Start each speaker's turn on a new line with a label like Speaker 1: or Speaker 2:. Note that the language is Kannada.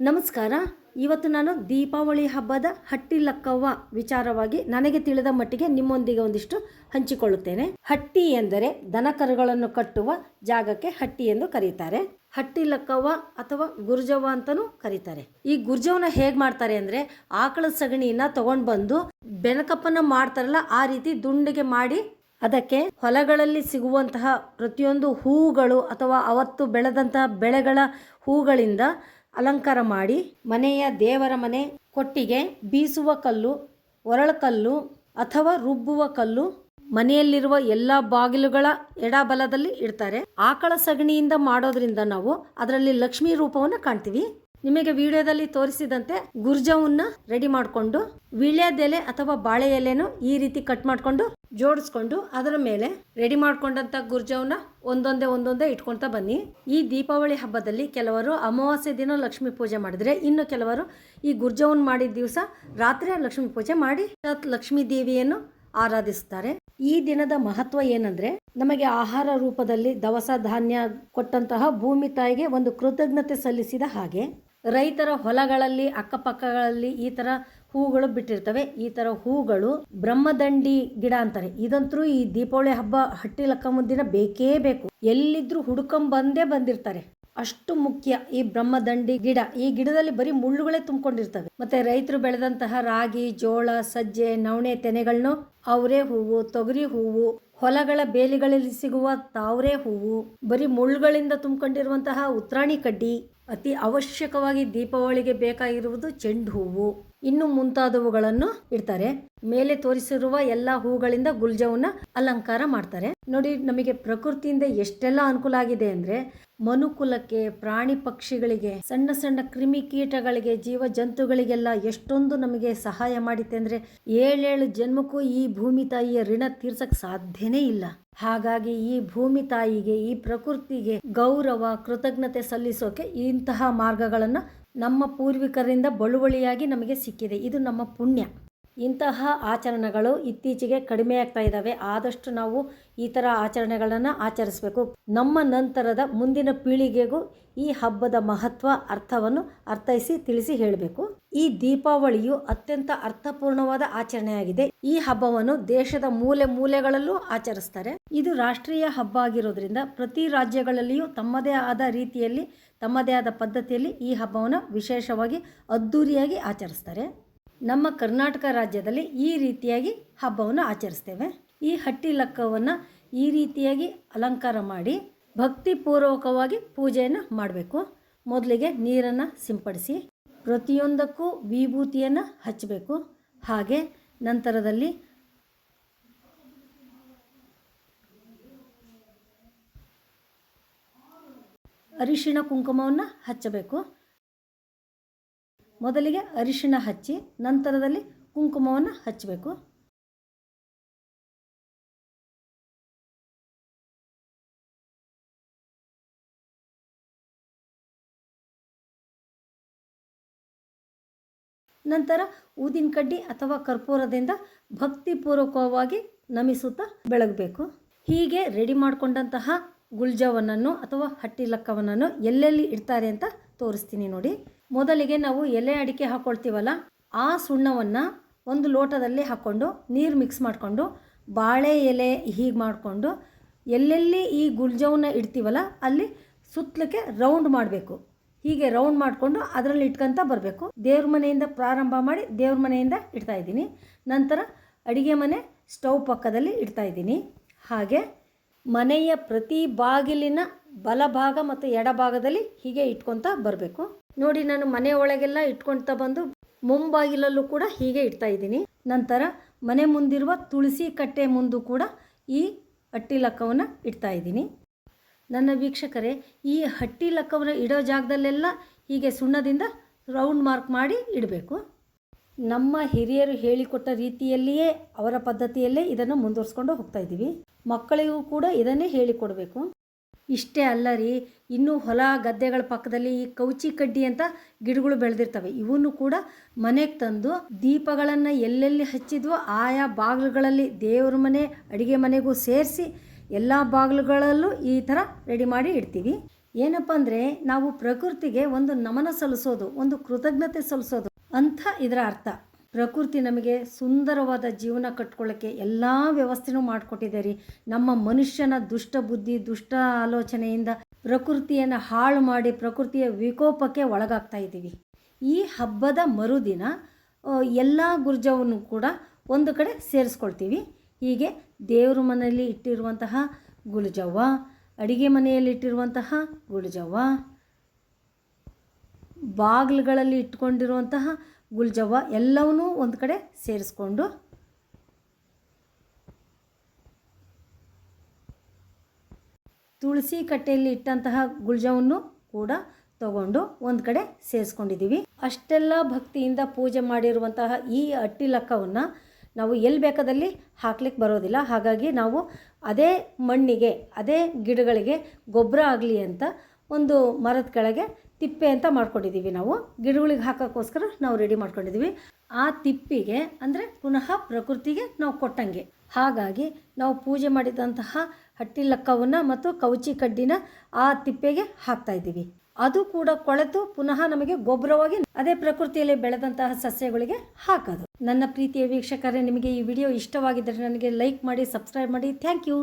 Speaker 1: ನಮಸ್ಕಾರ. ಇವತ್ತು ನಾನು ದೀಪಾವಳಿ ಹಬ್ಬದ ಹಟ್ಟಿ ಲಕ್ಕವ್ವ ವಿಚಾರವಾಗಿ ನನಗೆ ತಿಳಿದ ಮಟ್ಟಿಗೆ ನಿಮ್ಮೊಂದಿಗೆ ಒಂದಿಷ್ಟು ಹಂಚಿಕೊಳ್ಳುತ್ತೇನೆ. ಹಟ್ಟಿ ಎಂದರೆ ದನಕರುಗಳನ್ನು ಕಟ್ಟುವ ಜಾಗಕ್ಕೆ ಹಟ್ಟಿ ಎಂದು ಕರೀತಾರೆ. ಹಟ್ಟಿ ಲಕ್ಕವ್ವ ಅಥವಾ ಗುರ್ಜವ್ವ ಅಂತಲೂ ಕರೀತಾರೆ. ಈ ಗುರ್ಜವನ ಹೇಗೆ ಮಾಡ್ತಾರೆ ಅಂದರೆ ಆಕಳ ಸಗಣಿಯನ್ನ ತಗೊಂಡು ಬಂದು ಬೆನಕಪ್ಪನ ಮಾಡ್ತಾರಲ್ಲ ಆ ರೀತಿ ದುಂಡಿಗೆ ಮಾಡಿ ಅದಕ್ಕೆ ಹೊಲಗಳಲ್ಲಿ ಸಿಗುವಂತಹ ಪ್ರತಿಯೊಂದು ಹೂಗಳು ಅಥವಾ ಅವತ್ತು ಬೆಳೆದಂತಹ ಬೆಳೆಗಳ ಹೂಗಳಿಂದ ಅಲಂಕಾರ ಮಾಡಿ ಮನೆಯ ದೇವರ ಮನೆ ಕೊಟ್ಟಿಗೆ ಬೀಸುವ ಕಲ್ಲು ಒರಳಕಲ್ಲು ಅಥವಾ ರುಬ್ಬುವ ಕಲ್ಲು ಮನೆಯಲ್ಲಿರುವ ಎಲ್ಲ ಬಾಗಿಲುಗಳ ಎಡಬಲದಲ್ಲಿ ಇಡ್ತಾರೆ. ಆಕಳ ಸಗಣಿಯಿಂದ ಮಾಡೋದ್ರಿಂದ ನಾವು ಅದರಲ್ಲಿ ಲಕ್ಷ್ಮೀ ರೂಪವನ್ನು ಕಾಣ್ತೀವಿ. ನಿಮಗೆ ವಿಡಿಯೋದಲ್ಲಿ ತೋರಿಸಿದಂತೆ ಗುರ್ಜವನ್ನ ರೆಡಿ ಮಾಡಿಕೊಂಡು ವೀಳ್ಯದೆಲೆ ಅಥವಾ ಬಾಳೆ ಎಲೆನು ಈ ರೀತಿ ಕಟ್ ಮಾಡಿಕೊಂಡು ಜೋಡಿಸ್ಕೊಂಡು ಅದರ ಮೇಲೆ ರೆಡಿ ಮಾಡ್ಕೊಂಡಂತ ಗುರ್ಜವನ್ನ ಒಂದೊಂದೇ ಒಂದೊಂದೇ ಇಟ್ಕೊಳ್ತಾ ಬನ್ನಿ. ಈ ದೀಪಾವಳಿ ಹಬ್ಬದಲ್ಲಿ ಕೆಲವರು ಅಮಾವಾಸ್ಯೆ ದಿನ ಲಕ್ಷ್ಮೀ ಪೂಜೆ ಮಾಡಿದ್ರೆ ಇನ್ನು ಕೆಲವರು ಈ ಗುರ್ಜವನ್ ಮಾಡಿದ ದಿವಸ ರಾತ್ರಿ ಲಕ್ಷ್ಮೀ ಪೂಜೆ ಮಾಡಿ ಲಕ್ಷ್ಮೀ ದೇವಿಯನ್ನು ಆರಾಧಿಸುತ್ತಾರೆ ಈ ದಿನದ ಮಹತ್ವ ಏನಂದ್ರೆ ನಮಗೆ ಆಹಾರ ರೂಪದಲ್ಲಿ ದವಸ ಧಾನ್ಯ ಕೊಟ್ಟಂತಹ ಭೂಮಿ ತಾಯಿಗೆ ಒಂದು ಕೃತಜ್ಞತೆ ಸಲ್ಲಿಸಿದ ಹಾಗೆ ರೈತರ ಹೊಲಗಳಲ್ಲಿ, ಅಕ್ಕಪಕ್ಕಗಳಲ್ಲಿ ಈ ಥರ ಹೂಗಳು ಬಿಟ್ಟಿರ್ತವೆ. ಈ ತರ ಹೂಗಳು ಬ್ರಹ್ಮದಂಡಿ ಗಿಡ ಅಂತಾರೆ. ಇದಂತರೂ ಈ ದೀಪಾವಳಿ ಹಬ್ಬ ಹಟ್ಟಿ ಲಕ್ಕ ಮುಂದಿನ ಬೇಕೇ ಬೇಕು. ಎಲ್ಲಿದ್ರು ಹುಡ್ಕೊಂಡ್ ಬಂದೇ ಬಂದಿರ್ತಾರೆ. ಅಷ್ಟು ಮುಖ್ಯ ಈ ಬ್ರಹ್ಮದಂಡಿ ಗಿಡ. ಈ ಗಿಡದಲ್ಲಿ ಬರೀ ಮುಳ್ಳುಗಳೇ ತುಂಬಿಕೊಂಡಿರ್ತವೆ. ಮತ್ತೆ ರೈತರು ಬೆಳೆದಂತಹ ರಾಗಿ, ಜೋಳ, ಸಜ್ಜೆ, ನವಣೆ ತೆನೆಗಳನ್ನು ಅವರೇ ಹೂವು, ತೊಗರಿ ಹೂವು, ಹೊಲಗಳ ಬೇಲಿಗಳಲ್ಲಿ ಸಿಗುವ ತಾವರೆ ಹೂವು, ಬರೀ ಮುಳ್ಳುಗಳಿಂದ ತುಂಬಿಕೊಂಡಿರುವಂತಹ ಉತ್ರಾಣಿ ಕಡ್ಡಿ ಅತಿ ಅವಶ್ಯಕವಾಗಿ ದೀಪಾವಳಿಗೆ ಬೇಕಾಗಿರುವುದು ಚೆಂಡು ಹೂವು. ಇನ್ನು ಮುಂತಾದವುಗಳನ್ನು ಇಡ್ತಾರೆ. ಮೇಲೆ ತೋರಿಸಿರುವ ಎಲ್ಲ ಹೂಗಳಿಂದ ಗುಲ್ಜವನ್ನ ಅಲಂಕಾರ ಮಾಡ್ತಾರೆ. ನೋಡಿ, ನಮಗೆ ಪ್ರಕೃತಿಯಿಂದ ಎಷ್ಟೆಲ್ಲ ಅನುಕೂಲ ಆಗಿದೆ ಅಂದ್ರೆ, ಮನುಕುಲಕ್ಕೆ, ಪ್ರಾಣಿ ಪಕ್ಷಿಗಳಿಗೆ, ಸಣ್ಣ ಸಣ್ಣ ಕ್ರಿಮಿ ಕೀಟಗಳಿಗೆ ಜೀವ ಜಂತುಗಳಿಗೆಲ್ಲ ಎಷ್ಟೊಂದು ನಮಗೆ ಸಹಾಯ ಮಾಡಿತ್ತೆ ಅಂದ್ರೆ, ಏಳೇಳು ಜನ್ಮಕ್ಕೂ ಈ ಭೂಮಿ ತಾಯಿಯ ಋಣ ತೀರ್ಸಕ್ ಸಾಧ್ಯನೇ ಇಲ್ಲ. ಹಾಗಾಗಿ ಈ ಭೂಮಿ ತಾಯಿಗೆ, ಈ ಪ್ರಕೃತಿಗೆ ಗೌರವ, ಕೃತಜ್ಞತೆ ಸಲ್ಲಿಸೋಕೆ ಇಂತಹ ಮಾರ್ಗಗಳನ್ನು ನಮ್ಮ ಪೂರ್ವಿಕರಿಂದ ಬಳುವಳಿಯಾಗಿ ನಮಗೆ ಸಿಕ್ಕಿದೆ. ಇದು ನಮ್ಮ ಪುಣ್ಯ. ಇಂತಹ ಆಚರಣೆಗಳು ಇತ್ತೀಚೆಗೆ ಕಡಿಮೆ ಆಗ್ತಾ ಇದ್ದಾವೆ. ಆದಷ್ಟು ನಾವು ಈ ಥರ ಆಚರಣೆಗಳನ್ನು ಆಚರಿಸಬೇಕು. ನಮ್ಮ ನಂತರದ ಮುಂದಿನ ಪೀಳಿಗೆಗೂ ಈ ಹಬ್ಬದ ಮಹತ್ವ, ಅರ್ಥವನ್ನು ಅರ್ಥೈಸಿ ತಿಳಿಸಿ ಹೇಳಬೇಕು. ಈ ದೀಪಾವಳಿಯು ಅತ್ಯಂತ ಅರ್ಥಪೂರ್ಣವಾದ ಆಚರಣೆಯಾಗಿದೆ. ಈ ಹಬ್ಬವನ್ನು ದೇಶದ ಮೂಲೆ ಮೂಲೆಗಳಲ್ಲೂ ಆಚರಿಸ್ತಾರೆ. ಇದು ರಾಷ್ಟ್ರೀಯ ಹಬ್ಬ ಆಗಿರೋದ್ರಿಂದ ಪ್ರತಿ ರಾಜ್ಯಗಳಲ್ಲಿಯೂ ತಮ್ಮದೇ ಆದ ರೀತಿಯಲ್ಲಿ, ತಮ್ಮದೇ ಆದ ಪದ್ಧತಿಯಲ್ಲಿ ಈ ಹಬ್ಬವನ್ನು ವಿಶೇಷವಾಗಿ ಅದ್ಧೂರಿಯಾಗಿ ಆಚರಿಸ್ತಾರೆ. ನಮ್ಮ ಕರ್ನಾಟಕ ರಾಜ್ಯದಲ್ಲಿ ಈ ರೀತಿಯಾಗಿ ಹಬ್ಬವನ್ನು ಆಚರಿಸ್ತೇವೆ. ಈ ಹಟ್ಟಿ ಲಕ್ಕವನ್ನು ಈ ರೀತಿಯಾಗಿ ಅಲಂಕಾರ ಮಾಡಿ ಭಕ್ತಿಪೂರ್ವಕವಾಗಿ ಪೂಜೆಯನ್ನು ಮಾಡಬೇಕು. ಮೊದಲಿಗೆ ನೀರನ್ನು ಸಿಂಪಡಿಸಿ ಪ್ರತಿಯೊಂದಕ್ಕೂ ವಿಭೂತಿಯನ್ನು ಹಚ್ಚಬೇಕು. ಹಾಗೆ ನಂತರದಲ್ಲಿ ಅರಿಶಿಣ ಕುಂಕುಮವನ್ನು ಹಚ್ಚಬೇಕು. ಮೊದಲಿಗೆ ಅರಿಶಿಣ ಹಚ್ಚಿ ನಂತರದಲ್ಲಿ ಕುಂಕುಮವನ್ನು ಹಚ್ಚಬೇಕು. ನಂತರ ಊದಿನ ಕಡ್ಡಿ ಅಥವಾ ಕರ್ಪೂರದಿಂದ ಭಕ್ತಿಪೂರ್ವಕವಾಗಿ ನಮಿಸುತ್ತಾ ಬೆಳಗಬೇಕು. ಹೀಗೆ ರೆಡಿ ಮಾಡಿಕೊಂಡಂತಹ ಗುಲ್ಜವನನ್ನು ಅಥವಾ ಹಟ್ಟಿ ಲಕ್ಕವನನ್ನು ಎಲ್ಲೆಲ್ಲಿ ಇಡ್ತಾರೆ ಅಂತ ತೋರಿಸ್ತೀನಿ ನೋಡಿ. ಮೊದಲಿಗೆ ನಾವು ಎಲೆ ಅಡಿಕೆ ಹಾಕ್ಕೊಳ್ತೀವಲ್ಲ ಆ ಸುಣ್ಣವನ್ನು ಒಂದು ಲೋಟದಲ್ಲಿ ಹಾಕ್ಕೊಂಡು ನೀರು ಮಿಕ್ಸ್ ಮಾಡಿಕೊಂಡು, ಬಾಳೆ ಎಲೆ ಹೀಗೆ ಮಾಡಿಕೊಂಡು, ಎಲ್ಲೆಲ್ಲಿ ಈ ಗುಲ್ಜವನ್ನ ಇಡ್ತೀವಲ್ಲ, ಅಲ್ಲಿ ಸುತ್ತಲಕ್ಕೆ ರೌಂಡ್ ಮಾಡಬೇಕು. ಹೀಗೆ ರೌಂಡ್ ಮಾಡಿಕೊಂಡು ಅದರಲ್ಲಿ ಇಟ್ಕೊಂತ ಬರಬೇಕು. ದೇವ್ರ ಮನೆಯಿಂದ ಪ್ರಾರಂಭ ಮಾಡಿ ದೇವ್ರ ಮನೆಯಿಂದ ಇಡ್ತಾ ಇದ್ದೀನಿ. ನಂತರ ಅಡಿಗೆ ಮನೆ ಸ್ಟವ್ ಪಕ್ಕದಲ್ಲಿ ಇಡ್ತಾ ಇದ್ದೀನಿ. ಹಾಗೆ ಮನೆಯ ಪ್ರತಿ ಬಾಗಿಲಿನ ಬಲಭಾಗ ಮತ್ತು ಎಡಭಾಗದಲ್ಲಿ ಹೀಗೆ ಇಟ್ಕೊತ ಬರಬೇಕು. ನೋಡಿ ನಾನು ಮನೆ ಒಳಗೆಲ್ಲ ಇಟ್ಕೊಳ್ತಾ ಬಂದು ಮುಂಬಾಗಿಲಲ್ಲೂ ಕೂಡ ಹೀಗೆ ಇಡ್ತಾ ಇದ್ದೀನಿ. ನಂತರ ಮನೆ ಮುಂದಿರುವ ತುಳಸಿ ಕಟ್ಟೆ ಮುಂದೂ ಕೂಡ ಈ ಹಟ್ಟಿ ಲಕ್ಕವನ್ನು ಇಡ್ತಾ ಇದ್ದೀನಿ. ನನ್ನ ವೀಕ್ಷಕರೇ, ಈ ಹಟ್ಟಿ ಲಕ್ಕವನ್ನು ಇಡೋ ಜಾಗದಲ್ಲೆಲ್ಲ ಹೀಗೆ ಸುಣ್ಣದಿಂದ ರೌಂಡ್ ಮಾರ್ಕ್ ಮಾಡಿ ಇಡಬೇಕು. ನಮ್ಮ ಹಿರಿಯರು ಹೇಳಿಕೊಟ್ಟ ರೀತಿಯಲ್ಲಿಯೇ ಅವರ ಪದ್ಧತಿಯಲ್ಲೇ ಇದನ್ನು ಮುಂದುವರ್ಸ್ಕೊಂಡು ಹೋಗ್ತಾ ಇದ್ದೀವಿ. ಮಕ್ಕಳಿಗೂ ಕೂಡ ಇದನ್ನೇ ಹೇಳಿಕೊಡಬೇಕು. ಇಷ್ಟೇ ಅಲ್ಲ ರೀ. ಇನ್ನೂ ಹೊಲ ಗದ್ದೆಗಳ ಪಕ್ಕದಲ್ಲಿ ಈ ಕೌಚಿ ಕಡ್ಡಿ ಅಂತ ಗಿಡಗಳು ಬೆಳೆದಿರ್ತವೆ. ಇವನ್ನು ಕೂಡ ಮನೆಗೆ ತಂದು ದೀಪಗಳನ್ನು ಎಲ್ಲೆಲ್ಲಿ ಹಚ್ಚಿದ್ವೋ ಆಯಾ ಬಾಗಿಲುಗಳಲ್ಲಿ ದೇವ್ರ ಮನೆ, ಅಡುಗೆ ಮನೆಗೂ ಸೇರಿಸಿ ಎಲ್ಲ ಬಾಗಿಲುಗಳಲ್ಲೂ ಈ ಥರ ರೆಡಿ ಮಾಡಿ ಇಡ್ತೀವಿ. ಏನಪ್ಪ ಅಂದರೆ ನಾವು ಪ್ರಕೃತಿಗೆ ಒಂದು ನಮನ ಸಲ್ಲಿಸೋದು, ಒಂದು ಕೃತಜ್ಞತೆ ಸಲ್ಲಿಸೋದು ಅಂತ ಇದರ ಅರ್ಥ. ಪ್ರಕೃತಿ ನಮಗೆ ಸುಂದರವಾದ ಜೀವನ ಕಟ್ಕೊಳ್ಳೋಕ್ಕೆ ಎಲ್ಲ ವ್ಯವಸ್ಥೆನೂ ಮಾಡಿಕೊಟ್ಟಿದೆ ರೀ. ನಮ್ಮ ಮನುಷ್ಯನ ದುಷ್ಟ ಬುದ್ಧಿ, ದುಷ್ಟ ಆಲೋಚನೆಯಿಂದ ಪ್ರಕೃತಿಯನ್ನು ಹಾಳು ಮಾಡಿ ಪ್ರಕೃತಿಯ ವಿಕೋಪಕ್ಕೆ ಒಳಗಾಗ್ತಾ ಇದ್ದೀವಿ. ಈ ಹಬ್ಬದ ಮರುದಿನ ಎಲ್ಲ ಗುರ್ಜವನ್ನು ಕೂಡ ಒಂದು ಕಡೆ ಸೇರಿಸ್ಕೊಳ್ತೀವಿ. ಹೀಗೆ ದೇವ್ರ ಮನೆಯಲ್ಲಿ ಇಟ್ಟಿರುವಂತಹ ಗುಳಜವ್ವ ಅಡಿಗೆ ಮನೆಯಲ್ಲಿ ಇಟ್ಟಿರುವಂತಹ ಗುಲ್ಜವ್ವ, ಬಾಗಿಲುಗಳಲ್ಲಿ ಇಟ್ಕೊಂಡಿರುವಂತಹ ಗುಲ್ಜವ್ವ ಎಲ್ಲವನ್ನೂ ಒಂದು ಕಡೆ ಸೇರಿಸ್ಕೊಂಡು ತುಳಸಿ ಕಟ್ಟೆಯಲ್ಲಿ ಇಟ್ಟಂತಹ ಗುಲ್ಜವನ್ನು ಕೂಡ ತಗೊಂಡು ಒಂದು ಕಡೆ ಸೇರಿಸ್ಕೊಂಡಿದ್ದೀವಿ. ಅಷ್ಟೆಲ್ಲ ಭಕ್ತಿಯಿಂದ ಪೂಜೆ ಮಾಡಿರುವಂತಹ ಈ ಅಟ್ಟಿಲಕ್ಕವನ್ನು ನಾವು ಎಲ್ಲಿ ಬೇಕಾದಲ್ಲಿ ಹಾಕ್ಲಿಕ್ಕೆ ಬರೋದಿಲ್ಲ. ಹಾಗಾಗಿ ನಾವು ಅದೇ ಮಣ್ಣಿಗೆ, ಅದೇ ಗಿಡಗಳಿಗೆ ಗೊಬ್ಬರ ಆಗಲಿ ಅಂತ ಒಂದು ಮರದ ಕೆಳಗೆ ತಿಪ್ಪೆ ಅಂತ ಮಾಡ್ಕೊಂಡಿದ್ದೀವಿ ನಾವು. ಗಿಡಗಳಿಗೆ ಹಾಕೋಕ್ಕೋಸ್ಕರ ನಾವು ರೆಡಿ ಮಾಡ್ಕೊಂಡಿದ್ದೀವಿ ಆ ತಿಪ್ಪಿಗೆ ಅಂದರೆ ಪುನಃ ಪ್ರಕೃತಿಗೆ ನಾವು ಕೊಟ್ಟಂಗೆ. ಹಾಗಾಗಿ ನಾವು ಪೂಜೆ ಮಾಡಿದಂತಹ ಹಟ್ಟಿ ಲಕ್ಕವನ್ನು ಮತ್ತು ಕೌಚಿ ಕಡ್ಡಿನ ಆ ತಿಪ್ಪೆಗೆ ಹಾಕ್ತಾ ಇದ್ದೀವಿ. ಅದು ಕೂಡ ಕೊಳೆತು ಪುನಃ ನಮಗೆ ಗೊಬ್ಬರವಾಗಿ ಅದೇ ಪ್ರಕೃತಿಯಲ್ಲಿ ಬೆಳೆದಂತಹ ಸಸ್ಯಗಳಿಗೆ ಹಾಕೋದು. ನನ್ನ ಪ್ರೀತಿಯ ವೀಕ್ಷಕರೇ, ನಿಮಗೆ ಈ ವಿಡಿಯೋ ಇಷ್ಟವಾಗಿದ್ದರೆ ನನಗೆ ಲೈಕ್ ಮಾಡಿ, ಸಬ್ಸ್ಕ್ರೈಬ್ ಮಾಡಿ. Thank you.